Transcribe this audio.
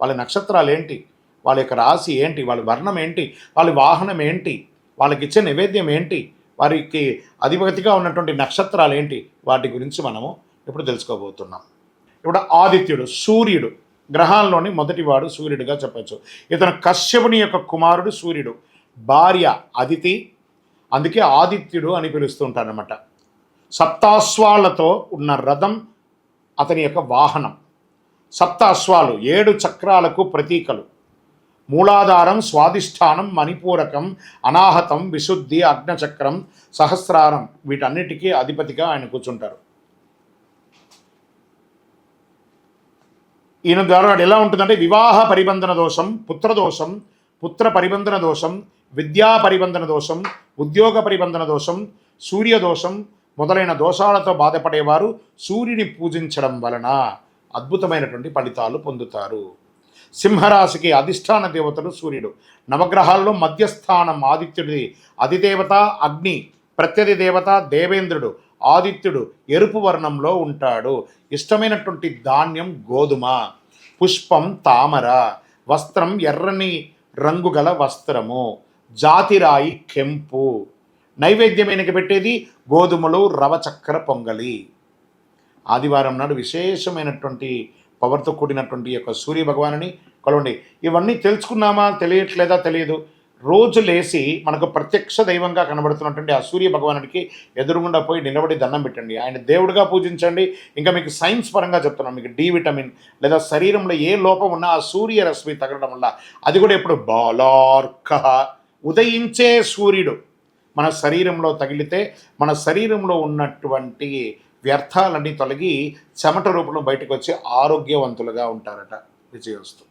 వాళ్ళ నక్షత్రాలు ఏంటి? వాళ్ళ యొక్క రాశి ఏంటి? వాళ్ళ వర్ణం ఏంటి? వాళ్ళ వాహనం ఏంటి? వాళ్ళకి ఇచ్చే నైవేద్యం ఏంటి? వారికి అధిపతిగా ఉన్నటువంటి నక్షత్రాలు ఏంటి? వాటి గురించి మనము ఇప్పుడు తెలుసుకోబోతున్నాం. ఇప్పుడు ఆదిత్యుడు సూర్యుడు. గ్రహాల్లోని మొదటివాడు సూర్యుడిగా చెప్పచ్చు. ఇతను కశ్యపుని యొక్క కుమారుడు సూర్యుడు. భార్య అదితి. అందుకే ఆదిత్యుడు అని పిలుస్తుంటారనమాట సప్తాశ్వాలతో ఉన్న రథం అతని యొక్క వాహనం. సప్త అశ్వాలు ఏడు చక్రాలకు ప్రతీకలు. మూలాధారం స్వాధిష్టానం మణిపూరకం అనాహతం విశుద్ధి అగ్నచక్రం సహస్రారం వీటన్నిటికీ అధిపతిగా ఆయన కూర్చుంటారు. ఈయన ద్వారా ఎలా ఉంటుందంటే వివాహ పరిబంధన దోషం పుత్రదోషం పుత్ర పరిబంధన దోషం విద్యా పరిబంధన దోషం ఉద్యోగ పరిబంధన దోషం సూర్యదోషం మొదలైన దోషాలతో బాధపడేవారు సూర్యుని పూజించడం వలన. అద్భుతమైనటువంటి ఫలితాలు పొందుతారు. సింహరాశికి అధిష్టాన దేవతలు సూర్యుడు. నవగ్రహాల్లో మధ్యస్థానం ఆదిత్యుడిది. అధిదేవత అగ్ని ప్రత్యధి దేవత దేవేంద్రుడు ఆదిత్యుడు ఎరుపు వర్ణంలో ఉంటాడు. ఇష్టమైనటువంటి ధాన్యం గోధుమ పుష్పం తామర వస్త్రం ఎర్రని రంగు గల వస్త్రము జాతిరాయి కెంపు. నైవేద్యమైనకి పెట్టేది గోధుమలు రవ చక్కెర పొంగలి. ఆదివారం నాడు విశేషమైనటువంటి పవర్తో కూడినటువంటి యొక్క సూర్య భగవానుని కొలవండి. ఇవన్నీ తెలుసుకున్నామా తెలియట్లేదా? తెలియదు. రోజు లేచి మనకు ప్రత్యక్ష దైవంగా కనబడుతున్నటువంటి ఆ సూర్య భగవానుడికి ఎదురుగుండా పోయి నిలబడి దండం పెట్టండి. ఆయన దేవుడిగా పూజించండి. ఇంకా మీకు సైన్స్ పరంగా చెప్తున్నాను మీకు డి విటమిన్ లేదా శరీరంలో ఏ లోపం ఉన్నా ఆ సూర్య రశ్మి తగలడం వల్ల అది కూడా ఎప్పుడు బాలార్క. ఉదయించే సూర్యుడు మన శరీరంలో తగిలితే మన శరీరంలో ఉన్నటువంటి వ్యర్థాలన్నీ తొలగి చెమట రూపంలో బయటకు వచ్చి ఆరోగ్యవంతులుగా ఉంటారట విజయవస్తు